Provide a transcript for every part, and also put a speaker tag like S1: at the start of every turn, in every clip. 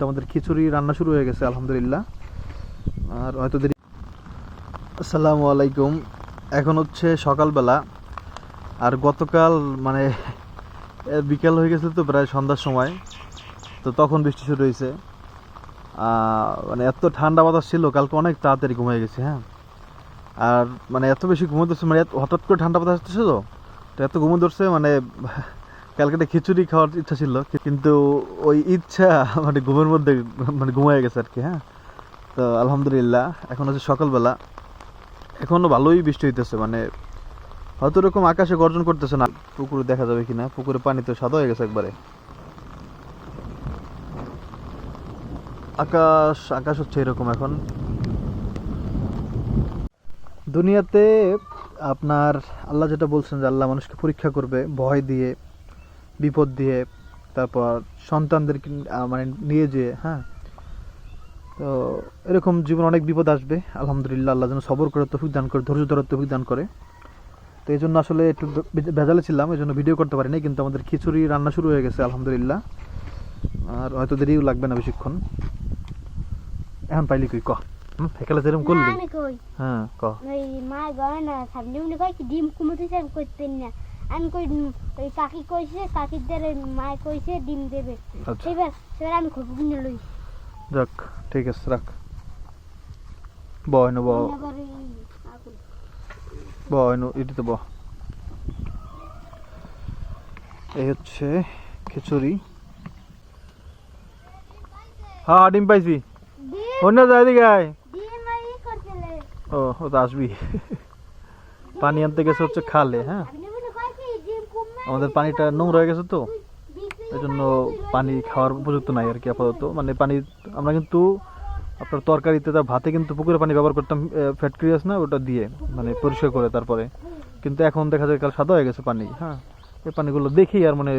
S1: তো আমাদের খিচুড়ি রান্না শুরু হয়ে গেছে, আলহামদুলিল্লাহ। আর হয়তো দেরি আসসালামু আলাইকুম। এখন হচ্ছে সকালবেলা, আর গতকাল মানে বিকেল হয়ে গেছে তো প্রায় সন্ধ্যার সময়, তো তখন বৃষ্টি শুরু হয়েছে। মানে এত ঠান্ডা বাতাস ছিল, কালকে অনেক তাড়াতাড়ি ঘুমিয়ে গেছে হ্যাঁ। আর মানে এত বেশি ঘুমো ধরছে মানে হঠাৎ করে ঠান্ডা বাতাস আসতেছে তো? তো এত ঘুমো ধরছে মানে কালকে একটা খিচুড়ি খাওয়ার ইচ্ছা ছিল, কিন্তু ওই ইচ্ছা মানে ঘুমের মধ্যে মানে ঘুমিয়ে গেছে আর কি হ্যাঁ? তো আলহামদুলিল্লাহ, এখন হচ্ছে সকালবেলা। এখনও ভালোই বৃষ্টি হইতেছে মানে হয়তো এরকম আকাশে গর্জন করতেছে না, পুকুরে দেখা যাবে কিনা, পুকুরে পানি তো সাদা হয়ে গেছে একবারে। আকাশ আকাশ হচ্ছে এরকম এখন। দুনিয়াতে আপনার আল্লাহ যেটা বলছেন যে আল্লাহ মানুষকে পরীক্ষা করবে, ভয় দিয়ে। বিপদ দিয়ে তারপর সন্তানদেরকে মানে নিয়ে যেয়ে হ্যাঁ? তো এরকম জীবন অনেক বিপদ আসবে আলহামদুলিল্লাহ আল্লাহ যেন সবর করে তৌফিক দান করে ধৈর্য ধরার তৌফিক দান করে। তো এই জন্য আসলে একটু ভেজালে ছিলাম এই জন্য ভিডিও করতে পারিনি কিন্তু আমাদের খিচুড়ি রান্না শুরু হয়ে গেছে আলহামদুলিল্লাহ। আর হয়তো দেরিও লাগবে না বেশিক্ষণ। এখন পাইলি কই? ক। হুম ফেকালে যেরকম করলি। হ্যাঁ ক।
S2: মা গয় না সামনে উনি কয় কি ডিম কুমুতেছে আমি করতেন না। আমি কই ওই কাকি কইছে কাকির দ্বারা মায় কইছে ডিম দেবে।
S1: আচ্ছা।
S2: এবার এবার আমি খবর কিনে লই।
S1: ঠিক আছে রাখ। ব এনো ব
S2: আবার এই আগুন।
S1: ব এনো এটিতে ব এই হচ্ছে খিচুড়ি। হ্যাঁ ডিম পাইছি অন্য যায় দিকে ও ও তো আসবি। পানি আনতে গেছে হচ্ছে খালে হ্যাঁ
S2: আপনি মনে কয় কি ডিম কুমে
S1: আমাদের পানিটা নোংরা হয়ে গেছে তো। এই জন্য পানি খাওয়ার উপযুক্ত নাই আর কি আপাতত। মানে পানি, আমরা কিন্তু আপনার তরকারিতে তার ভাতে কিন্তু পুকুরে পানি ব্যবহার করতাম ফ্যাটক্রিয়াস না, ওটা দিয়ে মানে পরিষ্কার করে তারপরে। কিন্তু এখন দেখা যায় কাল সাদা হয়ে গেছে পানি হ্যাঁ। এই পানিগুলো দেখেই আর মানে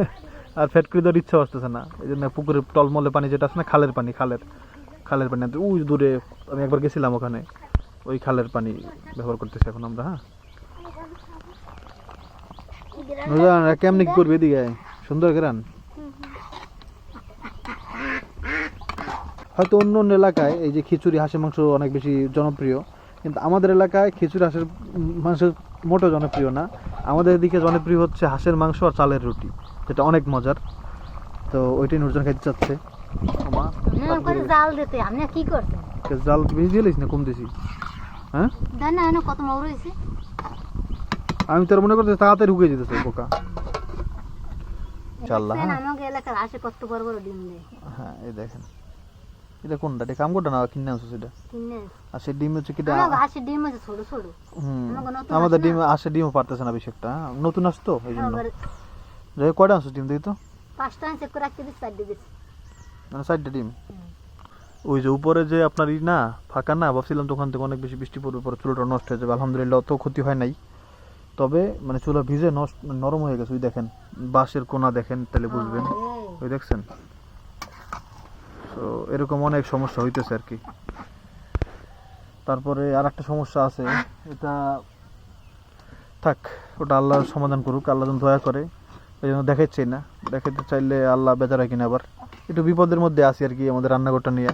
S1: আর ফ্যাটক্রি দেওয়ার ইচ্ছা আসতেছে না। এই জন্য পুকুরের টলমলে পানি যেটা আছে না, খালের পানি, খালের খালের পানি। ওই দূরে আমি একবার গেছিলাম ওখানে, ওই খালের পানি ব্যবহার করতেছি এখন আমরা হ্যাঁ। কেমনে কি করবে এদিকে সুন্দর গ্রান হয়তো অন্য অন্য এলাকায় এই যে খিচুড়ি হাঁসের মাংস অনেক বেশি জনপ্রিয় কিন্তু আমাদের এলাকায় খিচুড়ি হাঁসের মাংস মোটেও জনপ্রিয় না। আমাদের এদিকে জনপ্রিয় হচ্ছে হাঁসের মাংস আর চালের রুটি যেটা অনেক মজার। তো ওইটাই নুরজান খাইতে চাচ্ছে।
S2: জাল দিতে আপনি কি করছেন?
S1: জাল বেশি দিয়েছিস না কম দিছি। হ্যাঁ?
S2: না কত মগ রয়েছে
S1: আমি তোর মনে করতে তাড়াতাড়ি ঢুকে যেতেছে পোকা ইনশাআল্লাহ, হ্যাঁ।
S2: আমাকে এলাকার আসে কত বড় বড় ডিম দেয়।
S1: হ্যাঁ এই দেখেন। এটা কোনটা? এটা কামগোটা না কিনে আনছো সেটা
S2: কিনে।
S1: আর সেই ডিম হচ্ছে কিটা
S2: আমার হাসি ডিম আছে ছোট ছোট।
S1: হুম। আমাদের ডিম আসে ডিমও পারতেছে না বেশি একটা হ্যাঁ, নতুন আসতো এই জন্য।
S2: আবার
S1: যাই হোক, কয়টা আনছো ডিম দেখি তো?
S2: পাঁচটা চেক করে রাখতে দিচ্ছি চারটে দিচ্ছি
S1: মানে চারটে ডিম? ওই যে উপরে যে আপনার ই না ফাঁকা না ভাবছিলাম তো ওখান থেকে অনেক বেশি বৃষ্টি পড়বে পরে চুলোটা নষ্ট হয়ে যাবে। আলহামদুলিল্লাহ অত ক্ষতি হয় নাই। তবে মানে চুলা ভিজে নষ্ট নরম হয়ে গেছে ওই দেখেন বাঁশের কোনা দেখেন তাহলে বুঝবেন। ওই দেখছেন? তো এরকম অনেক সমস্যা হইতেছে আর কি। তারপরে আর একটা সমস্যা আছে এটা থাক ওটা আল্লাহ সমাধান করুক আল্লাহ যেন দয়া করে এই জন্য দেখাচ্ছি না। দেখাতে চাইলে আল্লাহ বেজার হয় কিনা আবার। একটু বিপদের মধ্যে আছি আর কি আমাদের রান্নাঘরটা নিয়ে।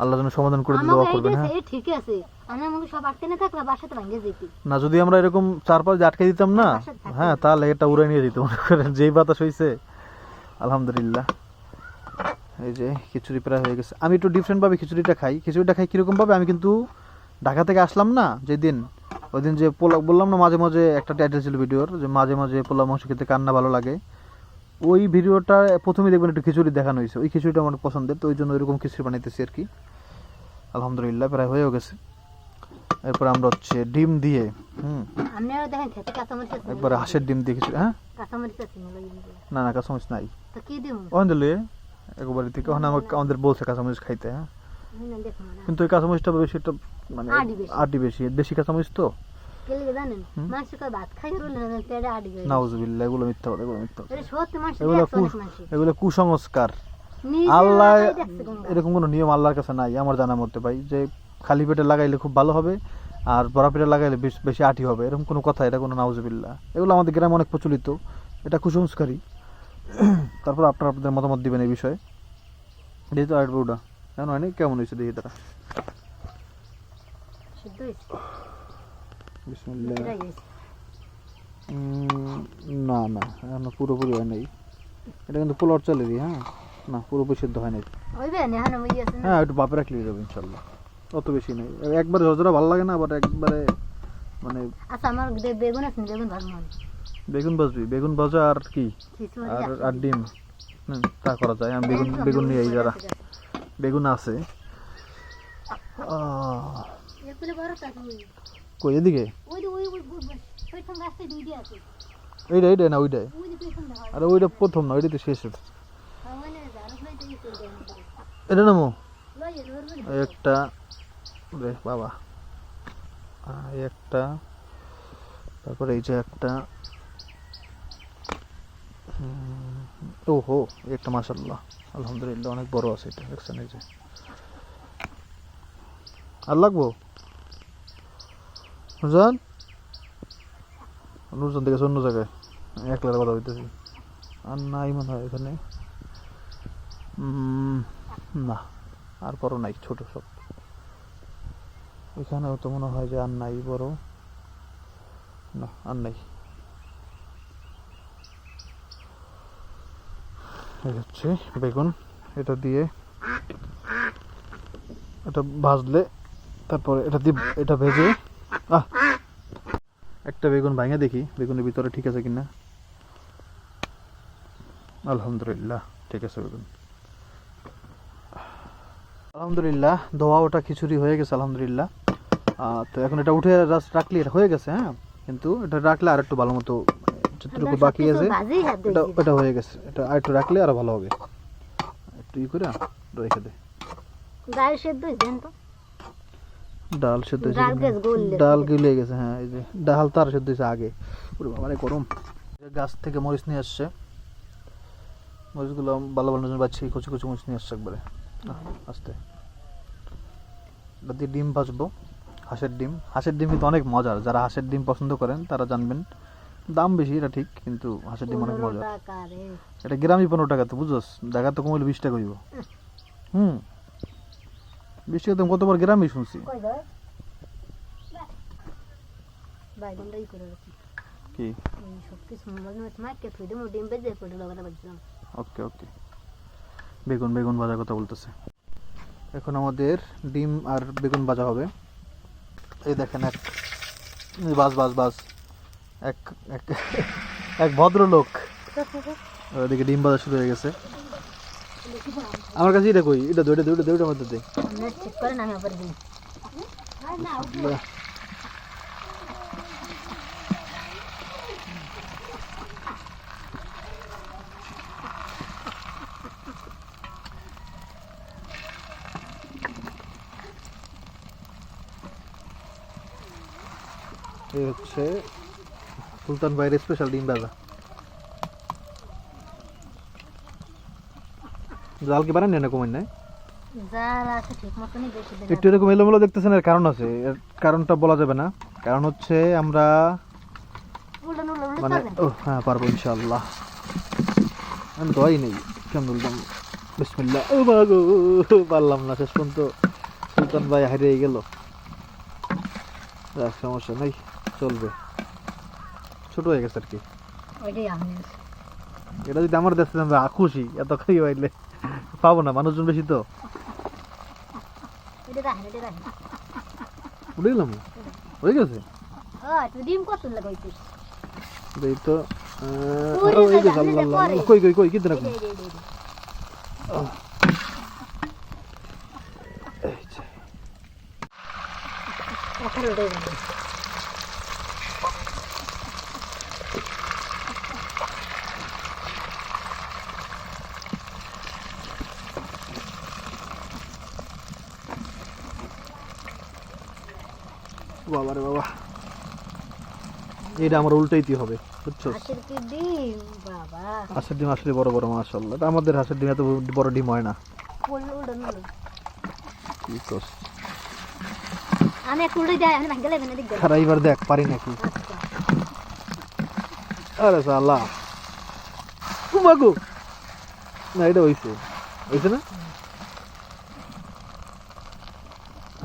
S1: আল্লাহ যেন সমাধান করে দিলে দোয়া করবেন হ্যাঁ?
S2: ঠিক আছে। আমি আমাকে সব আটকে না থাকলে বাসাতে ভাঙে যেতি
S1: না যদি আমরা এরকম চার পাঁচ আটকে দিতাম না হ্যাঁ তাহলে এটা উড়ে নিয়ে যেত মনে করেন যেই বাতাস হয়েছে আলহামদুলিল্লাহ। এই যে খিচুড়ি প্রায় হয়ে গেছে। আমি একটু ডিফারেন্ট ভাবে খিচুড়িটা খাই। খিচুড়িটা খাই কীরকম ভাবে? আমি কিন্তু ঢাকা থেকে আসলাম না যেদিন ওই দিন যে পোলাও বললাম না মাঝে মাঝে একটা টাইটেল ছিল ভিডিওর যে মাঝে মাঝে পোলাও মাংস খেতে কান্না ভালো লাগে? ওই ভিডিওটা প্রথমেই দেখবেন একটু খিচুড়ি দেখানো হয়েছে। ওই খিচুড়িটা আমার পছন্দের তো ওই জন্য ওইরকম খিচুড়ি বানাইতেছি আর কি। আলহামদুলিল্লাহ প্রায় হয়েও গেছে। এরপর আমরা হচ্ছে ডিম দিয়ে হুম একবারে হাঁসের ডিম দিয়ে খিচুড়ি হ্যাঁ? না না কাঁচামরিচ নাই। দিলে একবারে থেকে ওখানে আমাকে আমাদের বলছে কাঁচামরিচ খাইতে হ্যাঁ?
S2: না
S1: কিন্তু ওই কাঁচামরিচটা বেশি একটা মানে। আটি বেশি। বেশি কাঁচামরিচ তো?
S2: কেলে জানেন মানুষ কয় ভাত খাই রইল না পেটে আডি
S1: নাউজুবিল্লাহ এগুলো মিথ্যা কথা এগুলো মিথ্যা
S2: এটা সত্যি মানুষ
S1: এগুলো কুসংস্কার আল্লাহ। এরকম কোনো নিয়ম আল্লাহর কাছে নাই আমার জানার মধ্যে ভাই যে খালি পেটে লাগাইলে খুব ভালো হবে আর বড়া পেটে লাগাইলে বেশ- আটি হবে এরকম কোনো কথা এটা কোনো নাউজুবিল্লাহ এগুলো আমাদের গ্রামে অনেক প্রচলিত এটা কুসংস্কারী তারপর আপনারা আপনাদের মতামত দিবেন এই বিষয়ে দেখি তো আট কেমন হয়নি কেমন হয়েছে দেখি তারা বিসমিল্লাহ। না না এখনও পুরোপুরি হয় নাই। এটা কিন্তু পোলার চলে দিই হ্যাঁ? না পুরোপুরি সিদ্ধ হয় নাই। হ্যাঁ একটু বাপে রাখলে যাবে ইনশাল্লাহ। অত বেশি নেই। একবারে যতটা ভালো লাগে না আবার একবারে মানে
S2: আচ্ছা আমার বেগুন আছে বেগুন ভালো
S1: বেগুন ভাজবি। বেগুন ভাজা আর কি? আর আর ডিম। হুম, তা করা যায়। আমি বেগুন বেগুন নিয়ে এই যারা। বেগুন আছে। আহ, কই এদিকে? এইটা এইটাই না ওইটাই? আরে ওইটা প্রথম না ওইটা তো শেষ
S2: হয়
S1: এটা নামো? একটা রে বাবা। একটা তারপরে এই যে একটা। ওহো এই একটা মাসাল্লাহ আলহামদুলিল্লাহ অনেক বড় আছে এটা দেখছেন এই যে। আর লাগবো? নুরজান নুরজান থেকে অন্য জায়গায়। একলার কথা হইতেছি আর নাই মনে হয় এখানে। না, আর বড় নাই, ছোট সব। এখানেও তো মনে হয় যে আর নাই, বড়। না, আর নাই। হচ্ছে বেগুন। এটা দিয়ে এটা ভাজলে, তারপরে এটা দিয়ে এটা ভেজে একটা বেগুন ভাঙে দেখি বেগুনের ভিতরে ঠিক আছে কিনা। আলহামদুলিল্লাহ ঠিক আছে বেগুন। আলহামদুলিল্লাহ ধোয়া ওটা খিচুড়ি হয়ে গেছে আলহামদুলিল্লাহ। তো এখন এটা উঠে জাস্ট রাখলে এটা হয়ে গেছে হ্যাঁ? কিন্তু এটা রাখলে আর একটু ভালো মতো যতটুকু বাকি আছে এটা এটা হয়ে গেছে। এটা আর একটু রাখলে আরও ভালো হবে। একটু ই করে রেখে দে।
S2: গায়ে সেদ্ধ দেন তো
S1: ডাল সেদ্ধ
S2: ডাল গলে
S1: গেছে। হ্যাঁ এই যে ডাল তার সেদ্ধ হয়েছে আগে। ওরে বাবা গরম। গাছ থেকে মরিচ নিয়ে আসছে। মরিচগুলো ভালো ভালো পাচ্ছি কচু কচু মরিচ নিয়ে আসছে একবারে। আহ, আস্তে। এটা দিয়ে ডিম ভাজবো হাঁসের ডিম। হাঁসের ডিম কিন্তু অনেক মজার। যারা হাঁসের ডিম পছন্দ করেন তারা জানবেন। দাম বেশি এটা ঠিক কিন্তু হাঁসের ডিম অনেক মজার। এটা গ্রামই পনেরো টাকা তো বুঝছস? দেখা তো কমাইলে বিশ টাকা হইব। হুম। বিশ টাকা তো কতবার গ্রামই শুনছি। কি? ওকে ওকে। বেগুন বেগুন ভাজার কথা বলতেছে। এখন আমাদের ডিম আর বেগুন ভাজা হবে। এই দেখেন এক বাস বাস বাস। এক এক এক ভদ্রলোক। ওদিকে ডিম ভাজা শুরু হয়ে গেছে। আমার কাছে এটা কই এটা দুইটা দুইটা, দুইটার মধ্যে দে। এই হচ্ছে সুলতান ভাইয়ের স্পেশাল ডিম ভাজা জাল কি বানান না কমেন নাই? একটু এরকম এলোমেলো দেখতেছেন এর কারণ আছে। এর কারণটা বলা যাবে না। কারণ হচ্ছে আমরা মানে ও হ্যাঁ পারব ইনশাআল্লাহ। আমি দোয়াই নেই কেমন বলতাম বিসমিল্লাহ ও বাগো পারলাম না শেষ পর্যন্ত। সুলতান ভাই হারিয়ে গেল। যাক, সমস্যা নেই চলবে। ছোট হয়ে গেছে আর কি। এটা যদি আমার দেশে আমরা খুশি এত খাই পাইলে পাবো না মানুষজন বেশি তো। উঠে গেলাম? হয়ে গেছে?
S2: ডিম কত লাগাইছিস
S1: এই তো। কই কই কই কিন্তু
S2: এই
S1: রাখুন। এটা আমার উল্টাইতে হবে বুঝছ?
S2: হাঁসের ডিম?
S1: আসলে বড় বড় মাশাল্লাহ আমাদের হাঁসের ডিম এত বড় ডিম হয় না। এবার দেখ পারি নাকি? আরে সাল্লাহ কুমাকু না না?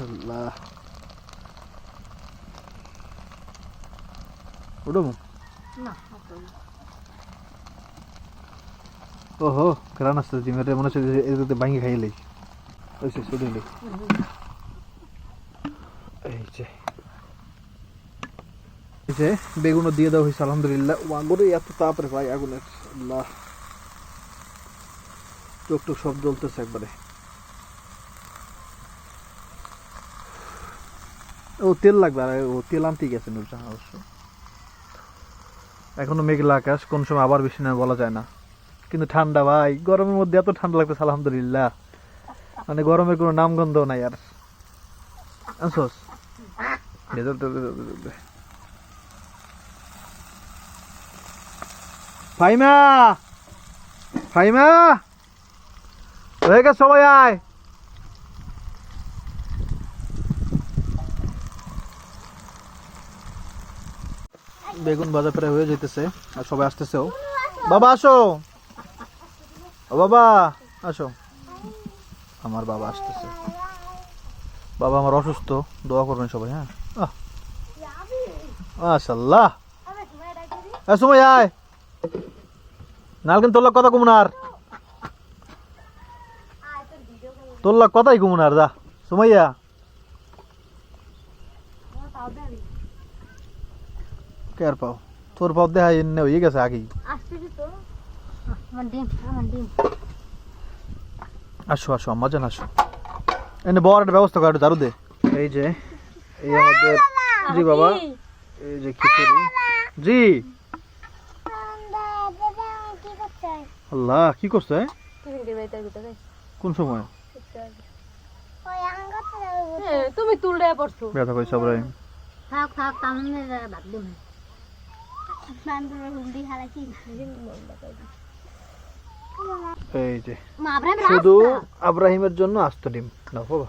S1: আল্লাহ। উঠবো? ওহো গ্রান আসতে জিমের মনে হচ্ছে এদিকে ভাঙি খাইলে ওই সে শুধু এই যে। এই যে বেগুনও দিয়ে দেওয়া হয়েছে আলহামদুলিল্লাহ। ওয়াগরে এত তাপরে ভাই আগুনের আল্লাহ। চোখ টোক সব জ্বলতেছে একবারে। ও তেল লাগবে আর ও তেল আনতে গেছে নুরজাহান অবশ্য। এখনও মেঘলা আকাশ, কোন সময় আবার বেশি না বলা যায় না। কিন্তু ঠান্ডা ভাই, গরমের মধ্যে এত ঠান্ডা লাগতেছে, আলহামদুলিল্লাহ। মানে গরমের কোনো নামগন্ধ নাই আর। দে। ফাইমা ফাইমা হয়ে গেছে সবাই আয়। বেগুন ভাজা প্রায় হয়ে যেতেছে আর সবাই আসতেছেও বাবা, আসো! ও বাবা, আসো। আমার বাবা আসতেছে। বাবা আমার অসুস্থ, দোয়া করবেন সবাই হ্যাঁ? মাশাল্লাহ সময় আয়। নালকেন তোর কথা কমুনার তোর কথাই কমুনার দা সুমাইয়া। কেয়ার পাও? তোর পাও দেখা এনে হয়ে গেছে আগেই আসো আসো আম্মা জান আসো। এনে বড় একটা ব্যবস্থা করে দারু দে। এই যে এই আমাদের জি বাবা এই যে খিচুড়ি। জি। আল্লাহ কি করছে? কোন সময়?
S3: তুমি তুললে পড়ছো।
S1: ব্যথা কইছে ইব্রাহিম
S2: থাক থাক তাহলে ভাত দিম
S1: এই যে শুধু আব্রাহিমের জন্য আস্ত ডিম বাবা।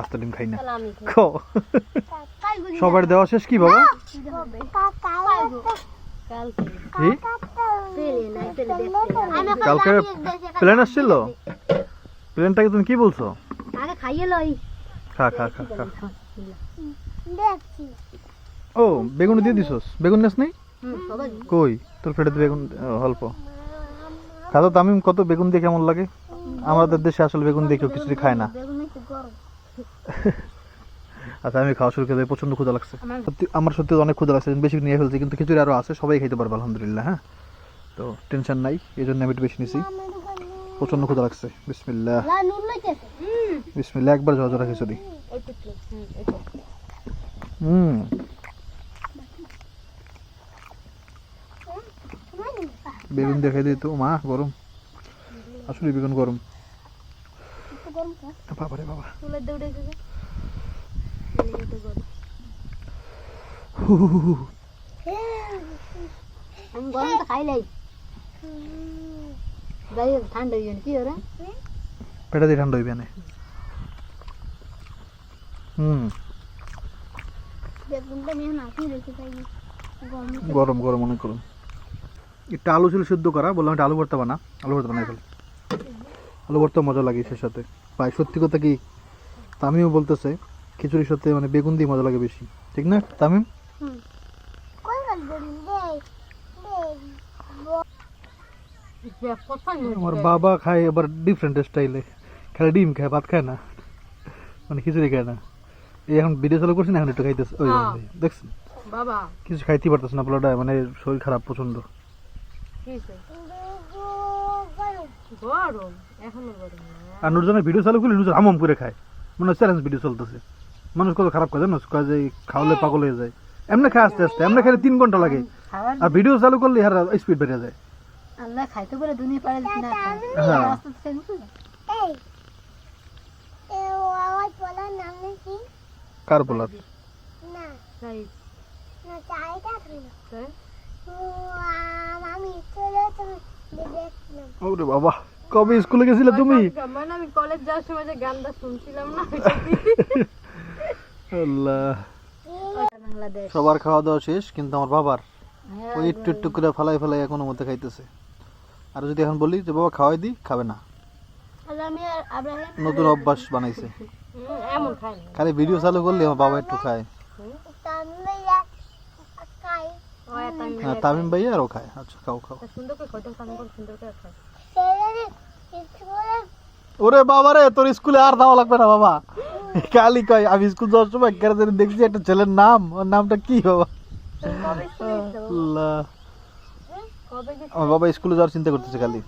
S1: আস্ত ডিম খাই না। সবার দেওয়া শেষ কি বাবা? কালকে। প্লেন আসছিল? প্লেনটাকে তুমি কি বলছো?
S2: খাইয়ে লই।
S1: খা খা খা খা।
S2: দেখছি।
S1: ও বেগুন দিয়ে দিছস? বেগুন নেস নাই? কই? তোর ফেটে বেগুন অল্প। খাতো তামিম কত বেগুন দিয়ে কেমন লাগে? আমাদের দেশে আসলে বেগুন দিয়ে কেউ কিছুই খায় না। আচ্ছা আমি খাওয়া শুরু করে দিই, প্রচণ্ড ক্ষুধা লাগছে। সত্যি আমার সত্যি অনেক ক্ষুধা লাগছে বেশি নিয়ে ফেলছি কিন্তু খিচুড়ি আরও আছে সবাই খাইতে পারবে আলহামদুলিল্লাহ হ্যাঁ? তো টেনশন নাই এই জন্য আমি একটু বেশি নিছি। প্রচণ্ড ক্ষুধা লাগছে বিসমিল্লাহ।
S2: লা নুন লইতেছে।
S1: বিসমিল্লাহ একবার খিচুড়ি।
S3: এই তো তো, হুম, এই তো।
S1: হুম বেগুন দেখে দিই তো। মা গরম। আসলে বেগুন গরম। বাবা।
S3: তো গরম।
S2: আমি গরম তো খাই লাই ঠান্ডা কি ওরা
S1: পেটা দিয়ে ঠান্ডা হইবে না। হুম।
S2: বেগুনটা নিয়ে না কি রেখে গরম।
S1: গরম অনেক গরম একটা আলু ছিল সিদ্ধ করা বললাম এটা আলু ভর্তা বানা। আলু ভর্তা বানাই ফেল। আলু ভর্তা মজা লাগে সে সাথে। ভাই সত্যি কথা কি? তামিমও বলতেছে খিচুড়ির সাথে মানে বেগুন দিয়ে মজা লাগে বেশি। ঠিক না তামিম? আমার বাবা খায় আবার ডিফারেন্ট স্টাইলে খালি ডিম খায় ভাত খায় না। মানে খিচুড়ি খায় না। এই এখন ভিডিও চালু করছি না এখন একটু খাইতেছে। ওই। দেখছেন?
S3: বাবা।
S1: কিছু খাইতে পারতেছে না পোলাটা। মানে শরীর খারাপ
S3: প্রচণ্ড? গরম এখনও গরম না।
S1: আর নুরজনের ভিডিও চালু করলে নুরজন হামম করে খায়। মনে হয় চ্যালেঞ্জ ভিডিও চলতেছে। মানুষ কত খারাপ করে জানো কয় যে খাওয়ালে পাগল হয়ে যায়। এমনি খায় আস্তে আস্তে এমনি খাইলে তিন ঘণ্টা লাগে। আর ভিডিও চালু করলে হার স্পিড বেড়ে যায়।
S2: আল্লাহ খাইতে পারে দুনিয়া পারে না খায়।
S1: হ্যাঁ। কার বলার
S2: না না চাইটা খাই
S3: তাই
S2: আমি চলে তুমি দেখছিলাম
S1: ওরে বাবা কবে স্কুলে গেছিলে তুমি?
S3: মানে আমি কলেজ যাওয়ার সময় যে গানটা শুনছিলাম না
S1: আল্লাহ। সবার খাওয়া দাওয়া শেষ কিন্তু আমার বাবার ওই একটু একটু করে ফেলাই ফেলাই এখনও মধ্যে খাইতেছে। আর যদি এখন বলি যে বাবা খাওয়াই দি খাবে না। নতুন অভ্যাস বানাইছে। খালি ভিডিও চালু করলে আমার বাবা একটু খায়। হ্যাঁ তামিম ভাই আরও খায়। আচ্ছা খাও খাও। ওরে বাবা রে তোর স্কুলে আর দেওয়া লাগবে না বাবা। কালি কয় আমি স্কুল যাওয়ার সময় জানি দেখছি একটা ছেলের নাম ওর নামটা কি বাবা?
S3: কবে
S1: আল্লাহ।
S3: কবে গেছো?
S1: আমার বাবা স্কুলে যাওয়ার চিন্তা করতেছে খালি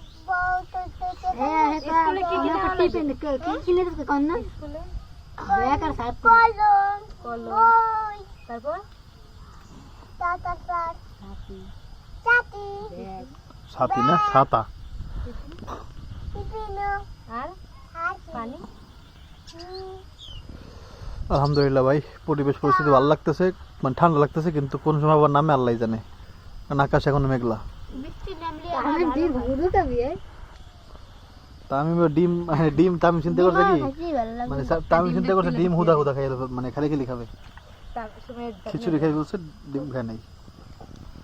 S2: হ্যাঁ
S3: স্কুলে কি কি দেওয়া
S2: টিফিন কি কিনে দিতে কোন না
S3: স্কুলে
S2: ব্যাগ আর সাথে
S3: কলম তারপর
S1: সাথী না ছাতা। আলহামদুলিল্লাহ ভাই পরিবেশ পরিস্থিতি ভালো লাগতেছে মানে ঠান্ডা লাগতেছে কিন্তু কোন সময় আবার নামে আল্লাহ জানে। কারণ আকাশ এখন মেঘলা। তামিম ডিম ডিম তামিম চিন্তা করছে কি? মানে তামিম চিন্তা করছে ডিম হুদা হুদা খাই মানে খালি খালি খাবে। খিচুড়ি খাই বলছে ডিম খায় নাই।